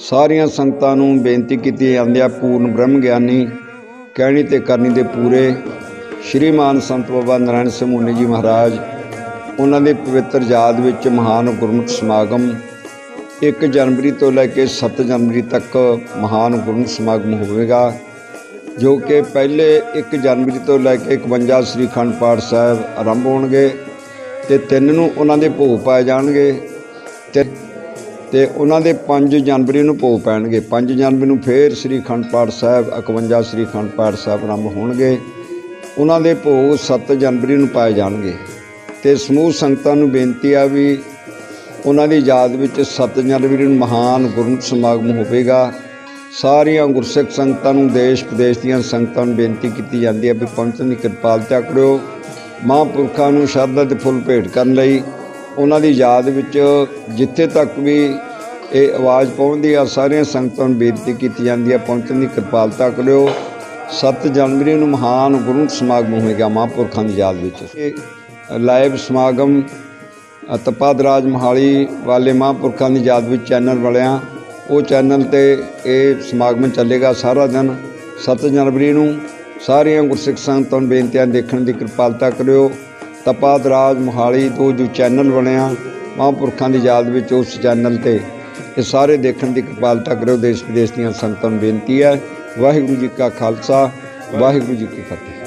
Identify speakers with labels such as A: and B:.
A: ਸਾਰੀਆਂ ਸੰਗਤਾਂ ਨੂੰ ਬੇਨਤੀ ਕੀਤੀ ਜਾਂਦੀ ਹੈ ਪੂਰਨ ਬ੍ਰਹਮ ਗਿਆਨੀ, ਕਹਿਣੀ ਤੇ ਕਰਨੀ ਦੇ ਪੂਰੇ ਸ਼੍ਰੀਮਾਨ ਸੰਤ ਬਾਬਾ ਨਾਰਾਇਣ ਸਿੰਘ ਮੁਨੀ ਜੀ ਮਹਾਰਾਜ, ਉਹਨਾਂ ਦੇ ਪਵਿੱਤਰ ਯਾਦ ਵਿੱਚ ਮਹਾਨ ਗੁਰਮਤਿ ਸਮਾਗਮ 1 ਜਨਵਰੀ ਤੋਂ ਲੈ ਕੇ 7 ਜਨਵਰੀ ਤੱਕ ਮਹਾਨ ਗੁਰਮਤਿ ਸਮਾਗਮ ਹੋਵੇਗਾ, ਜੋ ਕਿ ਪਹਿਲੇ 1 ਜਨਵਰੀ ਤੋਂ ਲੈ ਕੇ 51 ਸ੍ਰੀ ਅਖੰਡ ਪਾਠ ਸਾਹਿਬ ਆਰੰਭ ਹੋਣਗੇ ਤੇ ਤਿੰਨ ਨੂੰ ਉਹਨਾਂ ਦੇ ਭੋਗ ਪਾਏ ਜਾਣਗੇ ਤੇ ਤੇ ਉਹਨਾਂ ਦੇ 5 ਜਨਵਰੀ ਨੂੰ ਭੋਗ ਪੈਣਗੇ। 5 ਜਨਵਰੀ ਨੂੰ ਫੇਰ ਸ੍ਰੀ ਅਖੰਡ ਪਾਠ ਸਾਹਿਬ 51 ਸ੍ਰੀ ਅਖੰਡ ਪਾਠ ਸਾਹਿਬ ਆਰੰਭ ਹੋਣਗੇ। ਉਹਨਾਂ ਦੇ ਭੋਗ 7 ਜਨਵਰੀ ਨੂੰ ਪਾਏ ਜਾਣਗੇ। ਤੇ ਸਮੂਹ ਸੰਗਤਾਂ ਨੂੰ ਬੇਨਤੀ ਆ ਵੀ ਉਹਨਾਂ ਦੀ ਯਾਦ ਵਿੱਚ 7 ਜਨਵਰੀ ਨੂੰ ਮਹਾਨ ਗੁਰਮਤਿ ਸਮਾਗਮ ਹੋਵੇਗਾ। ਸਾਰੀਆਂ ਗੁਰਸਿੱਖ ਸੰਗਤਾਂ ਨੂੰ ਦੇਸ਼ ਵਿਦੇਸ਼ ਦੀਆਂ ਸੰਗਤਾਂ ਨੂੰ ਬੇਨਤੀ ਕੀਤੀ ਜਾਂਦੀ ਹੈ ਵੀ ਪਹੁੰਚਣ ਦੀ ਕਿਰਪਾਲਤਾ ਕਰਿਓ। ਮਹਾਂਪੁਰਖਾਂ ਨੂੰ ਸ਼ਰਧਾ ਤੇ ਫੁੱਲ ਭੇਟ ਕਰਨ ਲਈ ਉਹਨਾਂ ਦੀ ਯਾਦ ਵਿੱਚ ਜਿੱਥੇ ਤੱਕ ਵੀ ਇਹ ਆਵਾਜ਼ ਪਹੁੰਚਦੀ ਆ, ਸਾਰੀਆਂ ਸੰਗਤਾਂ ਨੂੰ ਬੇਨਤੀ ਕੀਤੀ ਜਾਂਦੀ ਆ, ਪਹੁੰਚਣ ਦੀ ਕਿਰਪਾਲਤਾ ਕਰਿਓ। 7 ਜਨਵਰੀ ਨੂੰ ਮਹਾਨ ਗੁਰੂ ਸਮਾਗਮ ਹੋਏਗਾ ਮਹਾਂਪੁਰਖਾਂ ਦੀ ਯਾਦ ਵਿੱਚ। ਇਹ ਲਾਈਵ ਸਮਾਗਮ ਤਪਾਦਰਾਜ ਮਹਾਲੀ ਵਾਲੇ ਮਹਾਂਪੁਰਖਾਂ ਦੀ ਯਾਦ ਵਿੱਚ ਚੈਨਲ ਵਾਲਿਆਂ ਉਹ ਚੈਨਲ ਤੇ ਇਹ ਸਮਾਗਮ ਚੱਲੇਗਾ ਸਾਰਾ ਦਿਨ 7 ਜਨਵਰੀ ਨੂੰ। ਸਾਰੀਆਂ ਗੁਰਸਿੱਖ ਸੰਗਤਾਂ ਨੂੰ ਬੇਨਤੀਆਂ ਦੇਖਣ ਦੀ ਕਿਰਪਾਲਤਾ ਕਰਿਓ। ਤਪਾਦ ਰਾਜ ਮੋਹਾਲੀ ਤੋਂ ਜੋ ਚੈਨਲ ਬਣਿਆ, ਮਹਾਂਪੁਰਖਾਂ ਦੀ ਯਾਦ ਵਿੱਚ ਉਸ ਚੈਨਲ ਤੇ, ਇਹ ਸਾਰੇ ਦੇਖਣ ਦੀ ਕਿਰਪਾਲਤਾ ਕਰਿਓ ਦੇਸ਼ ਵਿਦੇਸ਼ ਦੀਆਂ ਸੰਗਤਾਂ ਨੂੰ ਬੇਨਤੀ ਹੈ। ਵਾਹਿਗੁਰੂ ਜੀ ਕਾ ਖਾਲਸਾ, ਵਾਹਿਗੁਰੂ ਜੀ ਕੀ ਫਤਿਹ।